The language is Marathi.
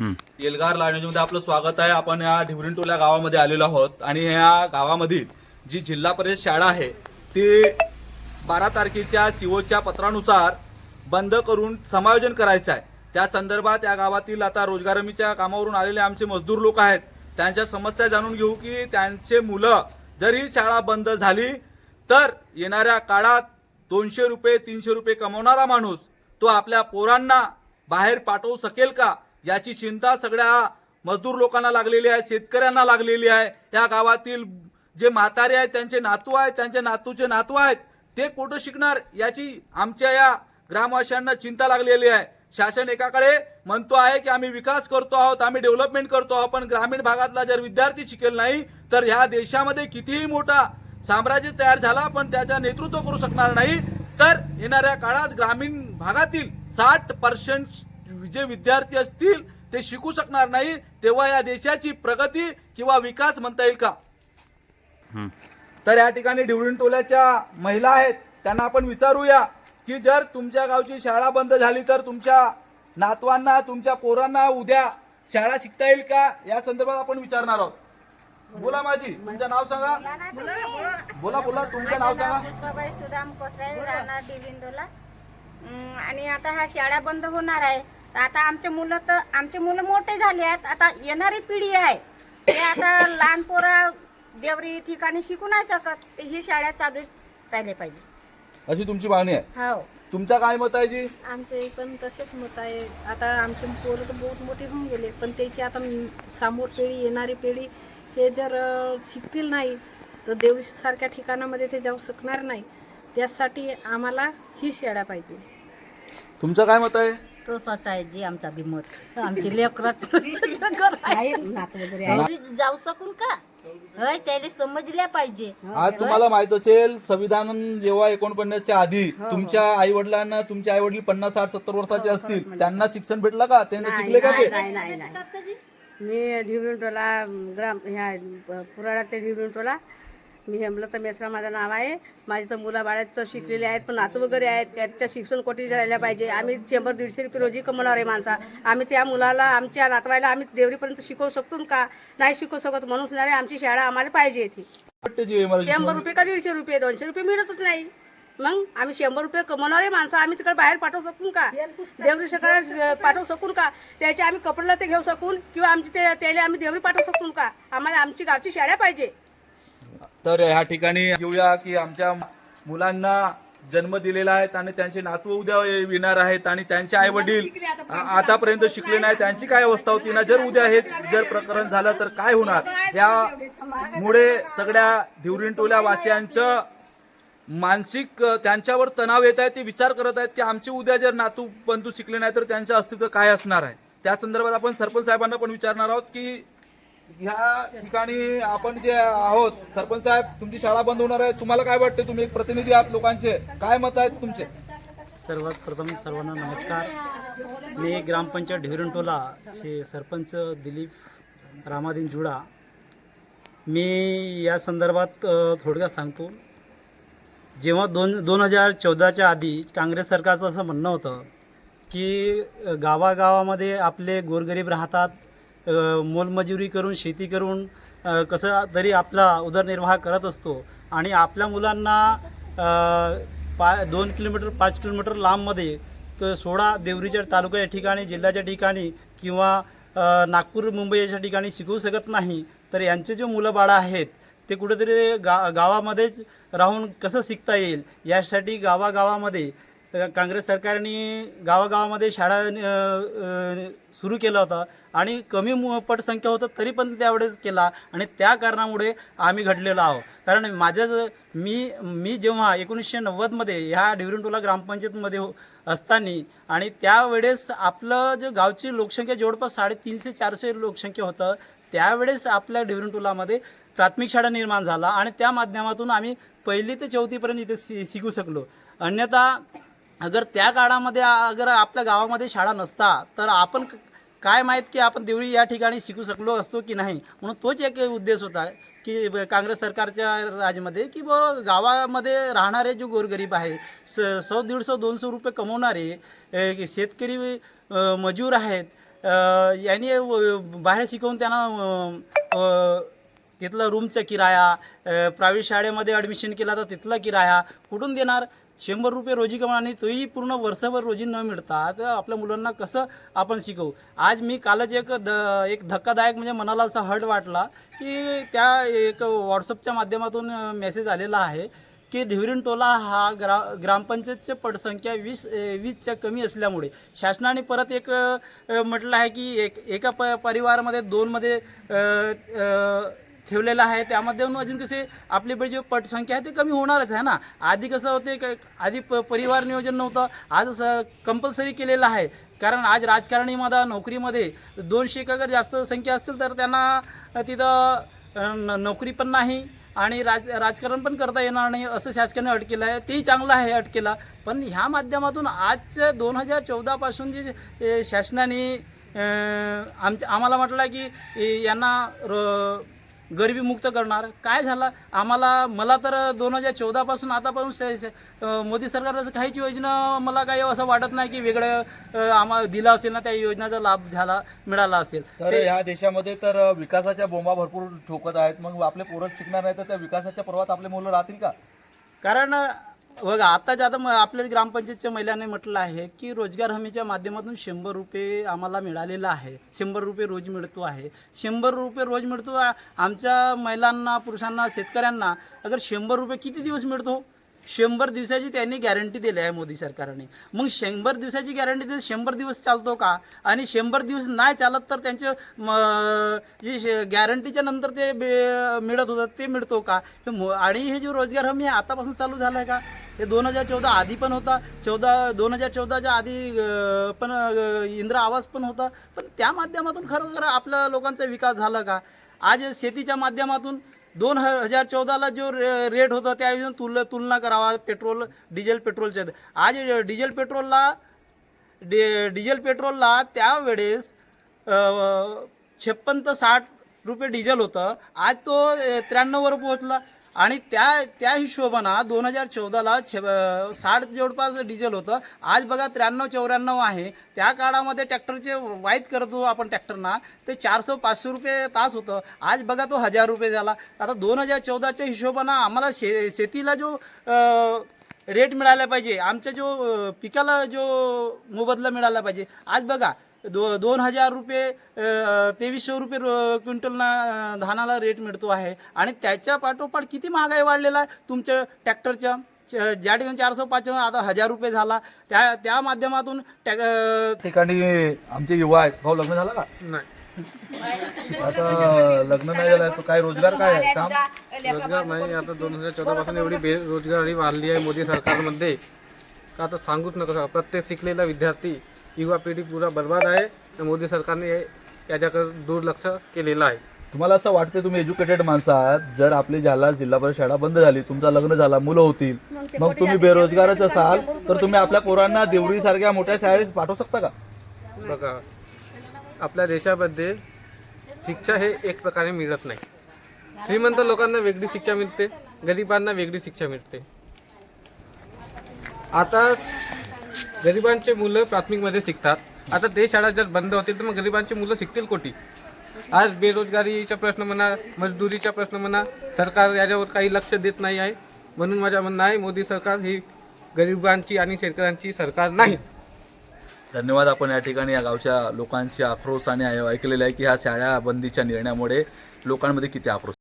एल्गार लायनोजीमध्ये आपलं स्वागत आहे. आपण या ढिवरिंटोल्या गावामध्ये आलेलो आहोत. आणि या गावामधील जी जिल्हा परिषद शाळा आहे ती बारा तारखेच्या सीओच्या पत्रानुसार बंद करून समायोजन करायचं आहे. त्या संदर्भात या गावातील आता रोजगार हमीच्या कामावरून आलेले आमचे मजदूर लोक आहेत. त्यांच्या समस्या जाणून घेऊ की त्यांचे मुलं जर ही शाळा बंद झाली तर येणाऱ्या काळात दोनशे रुपये तीनशे रुपये कमवणारा माणूस तो आपल्या पोरांना बाहेर पाठवू शकेल का? याची चिंता सगळ्या मजदूर लोकांना लागलेली आहे शेतकऱ्यांना लागलेली आहे. या गावातील जे म्हातारे आहेत त्यांचे नातू आहेत त्यांचे नातूचे नातू आहेत ते कुठं शिकणार याची आमच्या या ग्रामवासियांना चिंता लागलेली आहे. शासन एकाकडे म्हणतो आहे की आम्ही विकास करतो आहोत आम्ही डेव्हलपमेंट करतो आहोत पण ग्रामीण भागातला जर विद्यार्थी शिकेल नाही तर ह्या देशामध्ये कितीही मोठा साम्राज्य तयार झाला पण त्याचा नेतृत्व करू शकणार नाही. तर येणाऱ्या काळात ग्रामीण भागातील साठ पर्सेंट जे विद्यार्थी असतील ते शिकू शकणार नाही तेव्हा या देशाची प्रगती किंवा विकास म्हणता येईल का? हं. तर या ठिकाणी डिवळून टोल्याच्या महिला आहेत त्यांना आपण विचारूया की जर तुमच्या गावची शाळा बंद झाली तर तुमच्या नातवांना तुमच्या पोरांना उद्या शाळा शिकता येईल का? या संदर्भात आपण विचारणार आहोत. बोला माझी तुमचं नाव सांगा. बोला बोला तुमचं नाव सांगा. सुदाम कोसराई राहणार आणि आता ह्या शाळा बंद होणार आहे. तर आता आमचे मुलं तर आमचे मुलं मोठे झाले आहेत. आता येणारी पिढी आहे. ते आता लहान पोरं देवरी ठिकाणी शिकू नाही शकत. ही शाळा चालू राहिले पाहिजे. अशी तुमची मागणी आहे? हो. तुमचं काय मत आहे जी? आमचे पण तसेच मत आहे. आता आमचे पोरं तर बहुत मोठे होऊन गेले. पण त्याची आता समोर पिढी येणारी पिढी हे जर अ, शिकतील नाही तर देवसारख्या ठिकाणामध्ये ते जाऊ शकणार नाही. त्यासाठी आम्हाला ही शाळा पाहिजे. तुमचं काय मत आहे? तोच आहे जी आमचा बिमत. आमची लेकरात जाऊ शकून का? होय त्याला समजल्या पाहिजे. आज तुम्हाला माहीत असेल संविधान जेव्हा एकोणपन्नासच्या आधी तुमच्या आई वडिलांना तुमचे आई वडील पन्नास साठ सत्तर वर्षाचे असतील त्यांना शिक्षण भेटलं का? त्यांना शिकले का ते? नाही नाही नाही. मी ढिवळुंटोला ग्राम ह्या पुराडा ते ढिवळुंटोला मी हेमलता मेसरा माझं नाव आहे. माझी तर मुलं बाळात शिकलेले आहेत पण नातू वगैरे आहेत. त्यांच्या शिक्षण कोटी राहिल्या पाहिजे. आम्ही शंभर दीडशे रुपये रोजी कमवणार आहे माणसा. आम्ही त्या मुलाला आमच्या नातवायला आम्ही देवरीपर्यंत शिकवू शकतो का? नाही शिकवू शकत म्हणून सांगणारे आमची शाळा आम्हाला पाहिजे मला शंभर रुपये का दीडशे रुपये? दोनशे रुपये मिळतच नाही. मग आम्ही शंभर रुपये कमवणारे माणसं. आम्ही तिकडे बाहेर पाठवू शकून का? देवरी सकाळ पाठवू शकून का? त्याचे आम्ही कपड्याला ते घेऊ शकून किंवा आमची ते त्याला आम्ही देवरी पाठवू शकून का? आम्हाला आमची गावची शाळा पाहिजे. तर ह्या ठिकाणी घेऊया की आमच्या मुलांना जन्म दिलेला आहे आणि त्यांचे नातू उद्या येणार आहेत आणि त्यांचे आई वडील आतापर्यंत शिकले नाही. त्यांची काय अवस्था होती ना? जर उद्या हे जर प्रकरण झालं तर काय होणार? यामुळे सगळ्या ढिवरीन टोल्या वासियांचं मानसिक त्यांच्यावर तणाव येत आहे. ते विचार करत आहेत की आमचे उद्या जर नातू बंधू शिकले नाही तर त्यांचं अस्तित्व काय असणार आहे? त्या संदर्भात आपण सरपंच साहेबांना पण विचारणार आहोत की ह्या ठिकाणी आपण जे आहोत सरपंच साहेब तुमची शाळा बंद होणार आहे. तुम्हाला काय वाटते? तुम्ही एक प्रतिनिधी आहात लोकांचे. काय मत आहेत तुमचे? सर्वात प्रथम सर्वांना नमस्कार. मी ग्रामपंचायत ढेरंटोलाचे सरपंच दिलीप रामादीन जुडा. मी या संदर्भात थोडक्यात सांगतो. जेव्हा दोन दोन हजार चौदाच्या आधी काँग्रेस सरकारचं असं म्हणणं होतं की गावागावामध्ये आपले गोरगरीब राहतात मोलमजुरी करून शेती करून कसं तरी आपला उदरनिर्वाह करत असतो. आणि आपल्या मुलांना पा दोन किलोमीटर पाच किलोमीटर लांबमध्ये तर सोळा देवरीच्या तालुका या ठिकाणी जिल्ह्याच्या ठिकाणी किंवा नागपूर मुंबई याच्या ठिकाणी शिकवू शकत नाही तर यांचे जे मुलं बाळं आहेत ते कुठेतरी गा गावामध्येच राहून कसं शिकता येईल? यासाठी गावागावामध्ये काँग्रेस सरकारने गावागावामध्ये शाळा सुरू केला होता आणि कमी पटसंख्या होतं तरी पण त्यावेळेस केला आणि त्या कारणामुळे आम्ही घडलेलो आहोत. कारण माझ्याच मी मी जेव्हा एकोणीसशे नव्वदमध्ये ह्या डिवरिंटोला ग्रामपंचायतमध्ये हो असताना आणि त्यावेळेस आपलं जे गावची लोकसंख्या जवळपास साडेतीनशे चारशे लोकसंख्या होतं त्यावेळेस आपल्या डिवरिंटोलामध्ये प्राथमिक शाळा निर्माण झाला आणि त्या माध्यमातून आम्ही पहिली ते चौथीपर्यंत इथे शि शिकू शकलो. अन्यथा अगर त्या काळामध्ये अगर आपल्या गावामध्ये शाळा नसता तर आपण काय माहीत की आपण देवरी या ठिकाणी शिकू शकलो असतो की नाही? म्हणून तोच एक उद्देश होता की काँग्रेस सरकारच्या राज्यामध्ये की ब गावामध्ये राहणारे जे गोरगरीब आहे स सौ दीडशे दोनशे रुपये कमवणारे शेतकरी मजूर आहेत यांनी बाहेर शिकवून त्यांना तिथलं रूमचा किराया प्रायव्हेट शाळेमध्ये ॲडमिशन केला तर तिथला किराया कुठून देणार? शंभर रुपये रोजी कमा आणि तोही पूर्ण वर्षभर रोजी न मिळता तर आपल्या मुलांना कसं आपण शिकवू? आज मी कालच एक द एक धक्कादायक म्हणजे मनाला असा हट वाटला की त्या एक व्हॉट्सअपच्या माध्यमातून मेसेज आलेला आहे की ढिवरीन टोला हा ग्रा ग्रामपंचायतचे पटसंख्या वीस वीसच्या कमी असल्यामुळे शासनाने परत एक म्हटलं आहे की एक एका प परिवारामध्ये दोनमध्ये ठेवलेलं आहे. त्यामध्ये अजून कसे आपली बी जी पटसंख्या आहे ते कमी होणारच आहे ना. आधी कसं होते क- आधी प परिवार नियोजन नव्हतं. आज असं कंपल्सरी केलेलं आहे. कारण आज राजकारणीमध्ये नोकरीमध्ये दोनशे अगर जास्त संख्या असतील तर त्यांना तिथं न- नोकरी पण नाही आणि राज राजकारण पण करता येणार नाही असं शासनाने अट केलं आहे. तेही चांगलं आहे अट केला पण ह्या माध्यमातून आजच्या दोन हजार चौदापासून जे शासनाने आमच्या आम्हाला म्हटलं की यांना र गरिबीमुक्त करणार. काय झालं? आम्हाला मला तर दोन हजार चौदापासून आतापासून मोदी सरकारचं काहीच योजना मला काही असं वाटत नाही की वेगळं आम्हाला दिलं असेल ना त्या योजनेचा लाभ झाला मिळाला असेल. तर ह्या देशामध्ये तर विकासाच्या बोंबा भरपूर ठोकत आहेत. मग आपले पोरं शिकणार नाही तर त्या विकासाच्या पर्वात आपले मुलं राहतील का? कारण बघा आताच्या आता म- आपल्या ग्रामपंचायतच्या महिलांनी म्हटलं आहे की रोजगार हमीच्या माध्यमातून शंभर रुपये आम्हाला मिळालेलं आहे. शंभर रुपये रोज मिळतो आहे. शंभर रुपये रोज मिळतो आमच्या महिलांना पुरुषांना शेतकऱ्यांना अगर शंभर रुपये किती दिवस मिळतो? शंभर दिवसाची त्यांनी गॅरंटी दिली आहे मोदी सरकारने. मग शंभर दिवसाची गॅरंटी दिली शंभर दिवस चालतो का? आणि शंभर दिवस नाही चालत तर त्यांचं जे गॅरंटीच्या नंतर ते बे- मिळत होतं ते मिळतो का? आणि हे जे रोजगार हमी आहे आतापासून चालू झालं आहे का? हे दोन हजार चौदा आधी पण होता चौदा दोन हजार चौदाच्या आधी पण अं, इंदिरा आवास पण होता. पण त्या माध्यमातून खरोखर आपल्या लोकांचा विकास झाला का? आज शेतीच्या माध्यमातून दोन हजार चौदाला जो रे- रेट होता त्या तुल तुलना करावा पेट्रोल डिझेल पेट्रोलच्या. आज डिझेल पेट्रोलला डि डिझेल पेट्रोलला त्यावेळेस छप्पन ते साठ रुपये डिझेल होतं. आज तो त्र्याण्णववर पोहोचला. आणि त्या त्या हिशोबानं दोन हजार चौदाला छ साठ जवळपास डिझेल होतं. आज बघा त्र्याण्णव चौऱ्याण्णव आहे. त्या काळामध्ये ट्रॅक्टरचे वाईट करतो आपण ट्रॅक्टरना. ते चारशे पाचशे रुपये तास होतं. आज बघा तो हजार रुपये झाला. आता दोन हजार चौदाच्या हिशोबानं आम्हाला शे शेतीला जो आ, रेट मिळाला पाहिजे. आमच्या जो पिकाला जो मोबदला मिळाला पाहिजे. आज बघा दो दोन हजार रुपये तेवीसशे रुपये क्विंटलना धानाला रेट मिळतो आहे. आणि त्याच्या पाठोपाठ किती महागाई वाढलेला आहे? तुमच्या ट्रॅक्टरच्या च- ज्या ठिकाणी चारशे पाच आता हजार रुपये झाला. त्या त्या माध्यमातून ठिकाणी आमचे युवा आहेत. भाऊ लग्न झालं का? आता लग्न नाही झालं तर काय रोजगार काय आहे? काम रोजगार नाही आता दोन हजार चौदा पासून एवढी बेरोजगारी वाढली आहे मोदी सरकारमध्ये. का आता सांगूच नका सर. प्रत्येक शिकलेला विद्यार्थी युवा पिढी पुरा बर्बाद आहे. आणि मोदी सरकारने याच्याकडे दुर्लक्ष केलेलं आहे. तुम्हाला असं वाटतं तुम्ही एज्युकेटेड माणसं आहात? जर आपली जालना जिल्हा परिषद शाळा बंद झाली तुमचं लग्न झाला मुलं होतील. मग तुम्ही बेरोजगारच असाल तर तुम्ही आपल्या पोरांना देवळी सारख्या मोठ्या शाळेत पाठवू शकता का? बघा आपल्या देशामध्ये शिक्षा हे एक प्रकारे मिळत नाही. श्रीमंत लोकांना वेगळी शिक्षा मिळते गरिबांना वेगळी शिक्षा मिळते. आता गरिबांचे मुलं प्राथमिकमध्ये शिकतात. आता ते शाळा जर बंद होतील तर मग गरिबांची मुलं शिकतील कोठी? आज बेरोजगारीचा प्रश्न म्हणा मजदुरीचा प्रश्न म्हणा सरकार याच्यावर काही लक्ष देत नाही आहे. म्हणून माझ्या म्हणणं आहे मोदी सरकार ही गरिबांची आणि शेतकऱ्यांची सरकार नाही. धन्यवाद आपण या ठिकाणी या गावच्या लोकांची आक्रोश आणि ऐकलेलं आहे की ह्या शाळा बंदीच्या निर्णयामुळे लोकांमध्ये किती आक्रोश